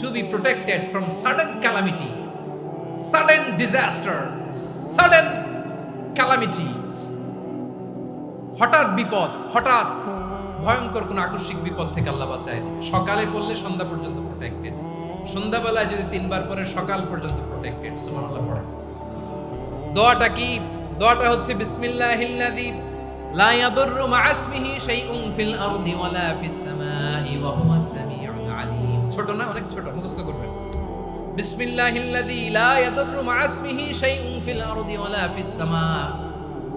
To be protected from sudden calamity sudden disaster sudden calamity হঠাৎ বিপদ, হঠাৎ ভয়ঙ্কর কোন আকস্মিক বিপদ থেকে আল্লাহ বাঁচায় সকালে পড়লে সন্ধ্যা পর্যন্ত প্রোটেক্টেড সন্ধ্যাবেলায় যদি তিনবার পরে সকাল পর্যন্ত প্রোটেক্টেড সুবহানাল্লাহ, পড়ে। দোয়াটা কি? দোয়াটা হচ্ছে, বিসমিল্লাহিল্লাযী লা ইয়াদুররু মা ইসমিহি শাইউন ফিল আরদি ওয়ালা ফিস সামাই ওয়া হুয়াস ছোট না অনেক ছোট, মুখস্থ করবেন।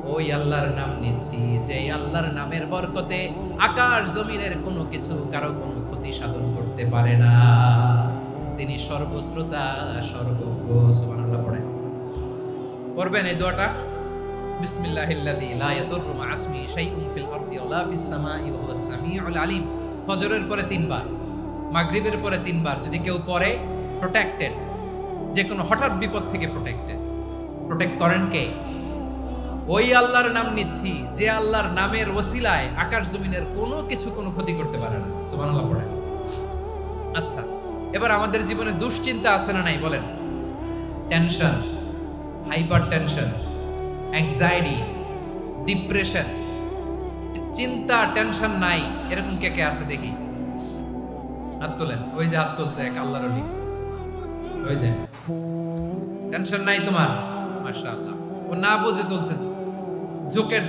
ওয়ালা নাম নিচ্ছি যে আল্লাহর নামের আকাশ জমিনের কিছু কারও কোনো ক্ষতি সাধন করতে পারে না। তিনি সর্বশ্রোতা, সর্বজ্ঞ পড়েন। পড়বেন এই দোয়াটা? বিসমিল্লাহিল্লাযী আলিম। ফজরের পরে তিনবার। মাগরিবের পরে তিনবার যদি কেউ পরে প্রোটেক্টেড যে কোনো হঠাৎ বিপদ থেকে প্রোটেক্টেড প্রোটেক্ট করেন কে? ওই আল্লাহর নাম নিচ্ছি, যে আল্লাহর নামের ওসিলায় আকাশ জমিনের কোনো কিছু কোনো ক্ষতি করতে পারে না। সুবহানাল্লাহ পড়েন। আচ্ছা এবার আমাদের জীবনে দুশ্চিন্তা আছে না নাই, বলেন। Tension hyper tension anxiety depression চিন্তা টেনশন নাই। এরকম কে কে আছে দেখি? হাত তোলেন। ওই যে হাত তুলছে এক আল্লাহর ওই যে। টেনশন নাই তোমার। ও না বুঝে তুলছে জোকের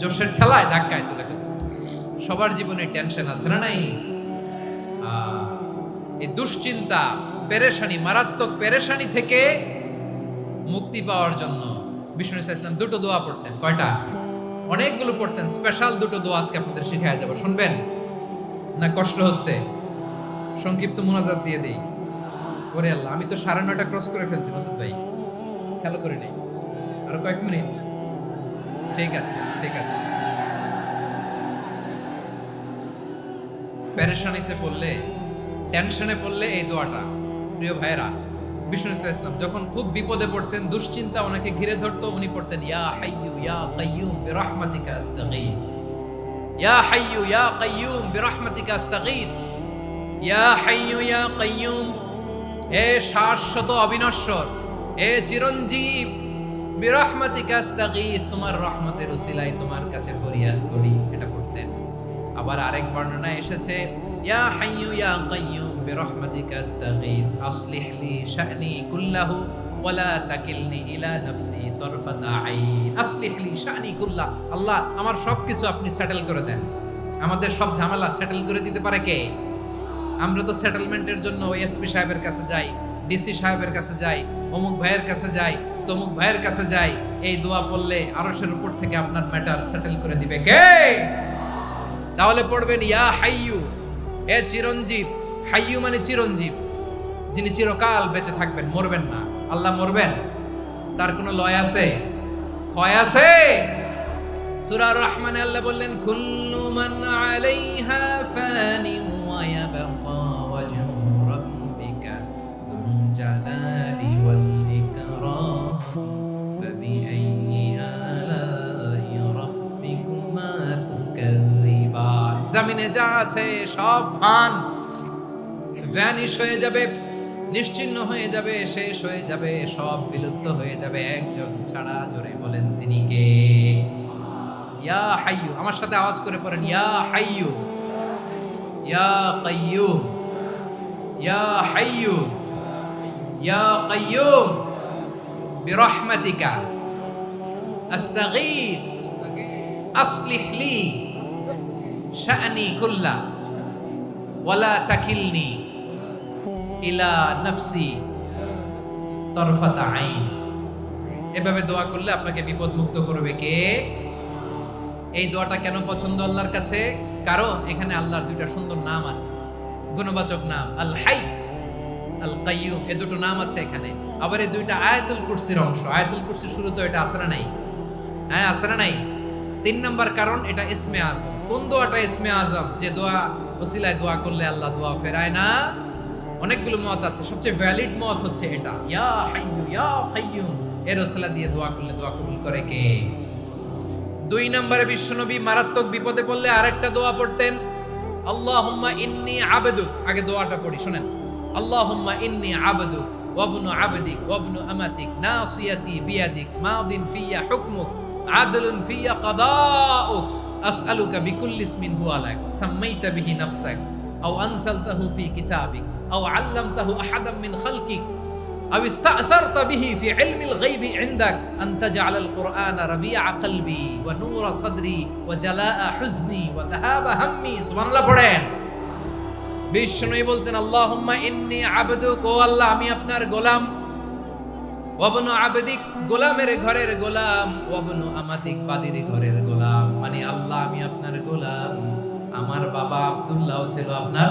জোশের ঠেলায় ধাক্কায় তুলে ফেলছে। সবার জীবনে টেনশন আছে না নাই? এই দুশ্চিন্তা, পেরেশানি, মারাত্মক পেরেশানি থেকে মুক্তি পাওয়ার জন্য বিষ্ণু ইসলাম দুটো দোয়া পড়তেন। কয়টা? অনেকগুলো পড়তেন। স্পেশাল দুটো দোয়া আজকে আপনাদের শিখায় যাব। শুনবেন? না কষ্ট হচ্ছে? সংক্ষিপ্ত মোনাজাত দিয়ে দেই। ওরে আল্লাহ, আমি তো সাড়ে নয়টা ক্রস করে ফেলছি মাসুদ ভাই। খেয়াল করে নেই। আরও কয়েক মিনিট। ঠিক আছে ঠিক আছে। প্যারেশানিতে পড়লে, টেনশনে পড়লে এই দোয়াটা। প্রিয় ভাইরা বিষ্ণু ইসলাম যখন খুব বিপদে পড়তেন, দুশ্চিন্তা ওনাকে ঘিরে ধরতো, উনি পড়তেন, ইয়া হাইয়ু ইয়া কাইয়ুম বিরহমাতিকা আস্তাগীথ ইয়া হাইয়ু ইয়া কাইয়ুম বিরহমাতিকা আস্তাগীথ ইয়া হাইয়ু ইয়া কাইয়ুম এ শাশ্বত অবিনশ্বর এ চিরঞ্জীব বিরহমাতিকা আস্তাগীথ তোমার রহমতের উসিলায় তোমার কাছে ফরিয়াদ করি, এটা করতেন আবার আরেক বর্ণনা এসেছে ইয়া হাইয়ু ইয়া কাইয়ুম বিরহমাতিকা আস্তাগীথ আসলিহ শা'নি কুল্লাহু ওয়ালা তাকিলনি ইলা নাফসি তরফাতা আইন। আসলিহ লি শা'নি কুল্লাহ আল্লাহ, আমার সবকিছু আপনি সেটেল করে দেন। আমাদের সব ঝামেলা সেটেল করে দিতে পারে কে? আমরা তো সেটেলমেন্টের জন্য এসপি সাহেবের কাছে যাই ডিসি সাহেবের কাছে যাই, অমুক ভাইয়ের কাছে যাই, তমুক ভাইয়ের কাছে যাই, এই দোয়া পড়লে আরশের উপর থেকে আপনার ম্যাটার সেটেল করে দিবে কে? তাহলে পড়বেন, ইয়া হাইয়ু, এ চিরঞ্জীব। হাইয়ু মানে চিরঞ্জীব। যিনি চিরকাল বেঁচে থাকবেন, মরবেন না। আল্লাহ মরবেন। তার কোনো লয় আছে? ক্ষয় আছে? সূরা রহমানে আল্লাহ বললেন, কুল্লু মান আলাইহা ফানি ওয়া ইয়াবকা ওয়াজহু রাব্বিকা যুল জালালি ওয়াল ইকরাম, ফাবিআইয়ি আলাই রাব্বিকুমা তুকাযযিবান জমিনে যা আছে সব ফান। ভ্যানিশ হয়ে যাবে। নিশ্চিহ্ন হয়ে যাবে, শেষ হয়ে যাবে, সব বিলুপ্ত হয়ে যাবে। একজন ছাড়া জোরে বলেন তিনি কে? ইয়া হাইয়ু, আমার সাথে আওয়াজ করে পড়েন। ইয়া হাইয়ু, ইয়া কাইয়ুম, ইয়া হাইয়ু, ইয়া কাইয়ুম, বিরহমাতিকা আস্তাগীথ আসলিহ লি, শা'নি কুল্লা, ওয়ালা তাকিলনি। ইলা নফসি তরফাতা আইন। এভাবে দোয়া করলে আপনাকে বিপদ মুক্ত করবে কে? এই দোয়াটা কেন পছন্দ আল্লাহর কাছে? কারণ এখানে আল্লাহর দুইটা সুন্দর নাম আছে। গুণবাচক নাম, আল হাই, আল কাইয়ুম, এ দুটো নাম আছে এখানে। আবার এই দুইটা আয়াতুল কুরসির অংশ। আয়াতুল কুরসির শুরু তো এটা আসে না নাই। হ্যাঁ আসে না নাই। তিন নাম্বার কারণ এটা ইসমে আজম। কোন দোয়াটা ইসমে আজম? যে দোয়া, ওসিলায় দোয়া করলে আল্লাহ দোয়া ফেরায় না। অনেকগুলো মত আছে। সবচেয়ে ভ্যালিড মত হচ্ছে এটা। ইয়া হাইয়ু, ইয়া কাইয়ুম। এর ওসিলা দিয়ে দোয়া করলে দোয়া কবুল করে কে? দুই নম্বরে বিশ্বনবী মারাত্মক বিপদে পড়লে আরেকটা দোয়া পড়তেন, আল্লাহুম্মা ইন্নি আবেদুক আগে দোয়াটা পড়ি, শুনেন। আল্লাহুম্মা ইন্নি আবেদুক ওয়াবনু আবেদিক ওয়াবনু আমাতিক। নাসিয়াতি বিয়াদিক। মাদিন ফিয়া হুকমুক। আদলুন ফিয়া কাদাউক। আসআলুকা বিকুল্লি ইসমিন হুয়া লাক। সাম্মাইতা বিহি নাফসাক। আও আনসালতাহু ফি কিতাবিক। আও তাহু আহাদাম মিন খালকিক আও ইস্তাআসারতা বিহি ফি ইলমিল গায়বি ইনদাক আন তাজআলাল কুরআনা রাবিআ কলবি ওয়া বলতেন, আল্লাহুম্মা ইন্নী আবদুক, ও আল্লাহ, আমি আপনার গোলাম। ওয়াবনু আবেদিক, গোলামের ঘরের গোলাম। ওয়াবনু গোলাম। মানে আল্লাহ, আমি আপনার গোলাম। আমার বাবা আব্দুল্লাহ ছিল আপনার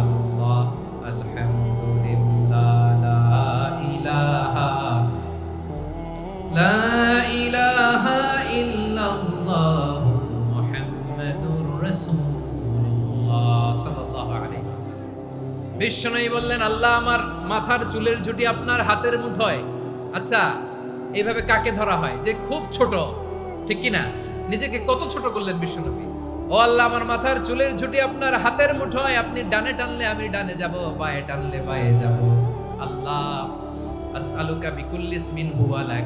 মুহাম্মাদুর রাসূলুল্লাহ সাল্লাল্লাহু আলাইহি ওয়াসাল্লাম। বিশ্বনবী বললেন, আল্লাহ আমার মাথার চুলের ঝুটি আপনার হাতের মুঠোয়। আচ্ছা এইভাবে কাকে ধরা হয়? যে খুব ছোট, ঠিক কি না? নিজেকে কত ছোট করলেন বিশ্বনবী? ও আল্লাহ, আমার মাথার চুলের ঝুটি আপনার হাতের মুঠোয়। আপনি ডানে টানলে আমি ডানে যাব, বায়ে টানলে বায়ে যাব। আল্লাহ, আসআলুকা বিকুল্লি ইসমিন হুয়া লাক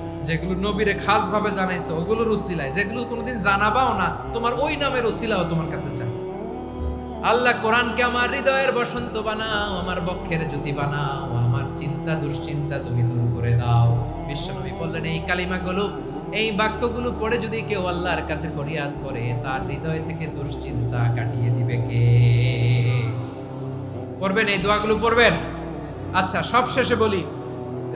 যেগুলো নবীরে খাস ভাবে জানাইছে, ওগুলোর উসিলায়। যেগুলো কোনোদিন জানাবাও না, তোমার ওই নামের উসিলাও তোমার কাছে চাই। আল্লাহ কোরআনকে আমার হৃদয়ের বসন্ত বানাও, আমার বক্ষের জ্যোতি বানাও, আমার চিন্তা দুশ্চিন্তা তুমি দূর করে দাও। বিশ্বনবী বললেন, এই কালিমাগুলো, এই বাক্যগুলো পড়ে যদি কেউ আল্লাহর কাছে ফরিয়াদ করে, তার হৃদয় থেকে দুশ্চিন্তা কাটিয়ে দিবে কে? পড়বেন, এই দোয়াগুলো পড়বেন? আচ্ছা সব শেষে বলি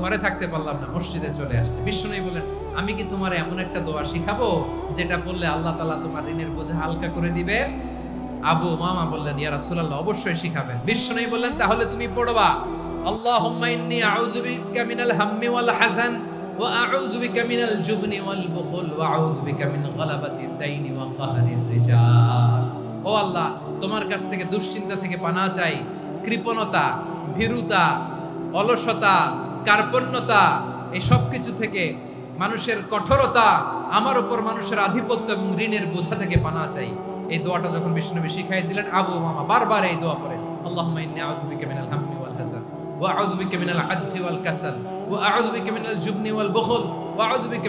ঘরে থাকতে পারলাম না, মসজিদে চলে আসছে। বিষ্ণু বলেন আমি কি তোমার এমন একটা দোয়া শিখাবো, যেটা বললে আল্লাহ তালা তোমার ঋণের বোঝা হালকা করে দিবে আবু মামা বললেন, ইয়া রাসূলুল্লাহ, অবশ্যই শিখাবেন। বিষ্ণু বললেন, তাহলে তুমি পড়বা রিজাল। ও আল্লাহ, তোমার কাছ থেকে দুশ্চিন্তা থেকে পানা চাই, কৃপণতা, ভীরুতা, অলসতা কার্পণ্যতা, এই সব কিছু থেকে মানুষের কঠোরতা, আমার উপর মানুষের আধিপত্য এবং ঋণের বোঝা থেকে পানা চাই। এই দোয়াটা যখন বিষ্ণুনবী শিখাই দিলেন, আবু মামা বারবার এই দোয়া ওয়াল হাসান ওয়া আউযু বিকা মিনাল আজজি ওয়াল কাসাল, ওয়া আউযু বিকা মিনাল জুবনি ওয়াল বুখল, ওয়া আউযু বিকা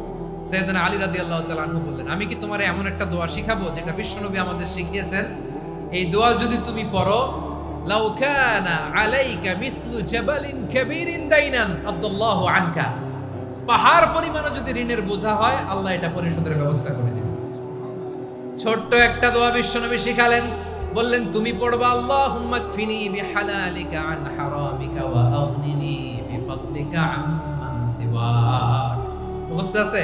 সৈয়দিনা আলী রাদি আল্লাহ তালু বললেন, আমি কি তোমার এমন একটা দোয়া শিখাবো যেটা বিশ্বনবী আমাদের শিখিয়েছেন? এই দোয়া যদি তুমি পড়ো, লাউ আলাইকা মিসলু জাবালিন কাবীরিন দাইনান আব্দুল্লাহু আনকা। পাহাড় পরিমাণে যদি ঋণের বোঝা হয়, আল্লাহ এটা পরিশোধের ব্যবস্থা করে ছোট্ট একটা দোয়া বিশ্বনবী শিখালেন, বললেন, তুমি পড়বা আছে?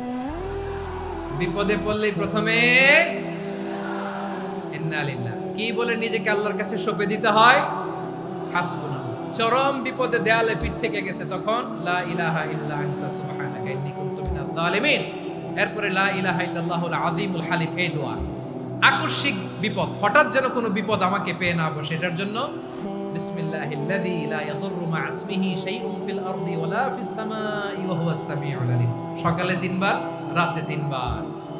বিপদে পড়লেই প্রথমে কি বলে নিজেকে আল্লাহর কাছে সঁপে দিতে হয়? চরম বিপদে দেয়ালে পিঠ থেকে গেছে তখন, লা ইলাহা ইল্লা এরপরে লা ইলাহা ইল্লাল্লাহুল আযীমুল হালিম, এই দোয়া। আকস্মিক বিপদ, হঠাৎ যেন কোনো বিপদ আমাকে পেয়ে না বসে, এটার জন্য বিসমিল্লাহিল্লাযী লা ইয়াদুররু মা ইসমিহি শাইউন ফিল আরদি ওয়ালা ফিস ওয়া হুয়াস সামিউল আলিম। সকালে তিনবার, রাতে তিনবার।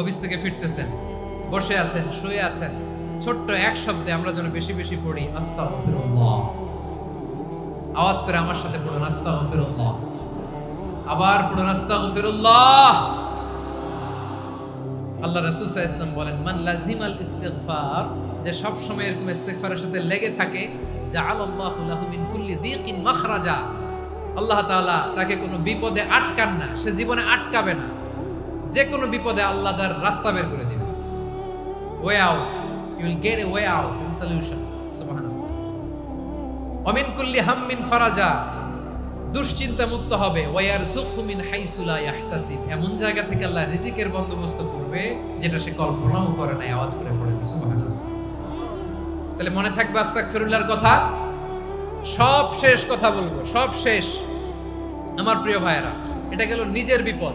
অফিস থেকে ফিরতেছেন, বসে আছেন, শুয়ে আছেন। ছোট্ট এক শব্দে আমরা যেন বেশি বেশি পড়ি, আস্তাগফিরুল্লাহ। আওয়াজ করে আমার সাথে পড়ুন, আস্তাগফিরুল্লাহ। আবার পড়ুন, আস্তাগফিরুল্লাহ। আল্লাহ রাসূল ইসলাম বলেন, মান লাজিমাল ইস্তিগফার যে সব সময় এরকম ইস্তিগফারের সাথে লেগে থাকে, জাআলাল্লাহু লাহু মিন কুল্লি দীকিন মাখরাজা। আল্লাহ তাআলা তাকে কোনো বিপদে আটকান না, সে জীবনে আটকাবে না। যে কোনো বিপদে আল্লাহ তার রাস্তা বের করে দিবে। Way out you will get a way out in solution অমিন কুল্লি হাম্মিন ফারাজা। দুশ্চিন্তা মুক্ত হবে ওয়ার সুখমিন হাইসুলা ইয়াহতাসিব। এমন জায়গা থেকে আল্লাহ রিজিকের বন্দোবস্ত করবে, যেটা সে কল্পনাও করে নাই, আওয়াজ করে পড়েন সুবহানাল্লাহ। তাহলে মনে থাকবে আস্তাগফিরুল্লাহর কথা? সব শেষ কথা বলব, সব শেষ। আমার প্রিয় ভাইয়েরা, এটা গেল নিজের বিপদ।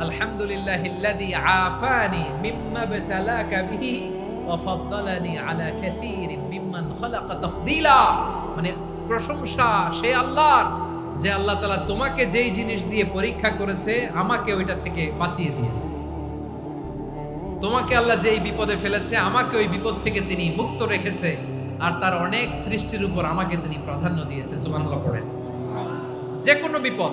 আলহামদুলিল্লাহ ইল্লাযী আফানি বিহি আলা কাসীরিন মিম্মান খালাকা মানে প্রশংসা, সে আল্লাহর, যে আল্লাহ তাআলা তোমাকে যেই জিনিস দিয়ে পরীক্ষা করেছে, আমাকে ওইটা থেকে বাঁচিয়ে দিয়েছে। তোমাকে আল্লাহ যেই বিপদে ফেলেছে, আমাকে ওই বিপদ থেকে তিনি মুক্ত রেখেছে, আর তার অনেক সৃষ্টির উপর আমাকে তিনি প্রাধান্য দিয়েছে। সুবহানাল্লাহ পড়েন। যে কোনো বিপদ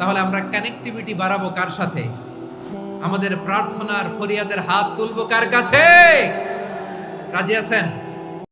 তাহলে আমরা কানেকটিভিটি বাড়াবো কার সাথে? আমাদের প্রার্থনার ফরিয়াদের হাত তুলবো কার কাছে? রাজি আছেন?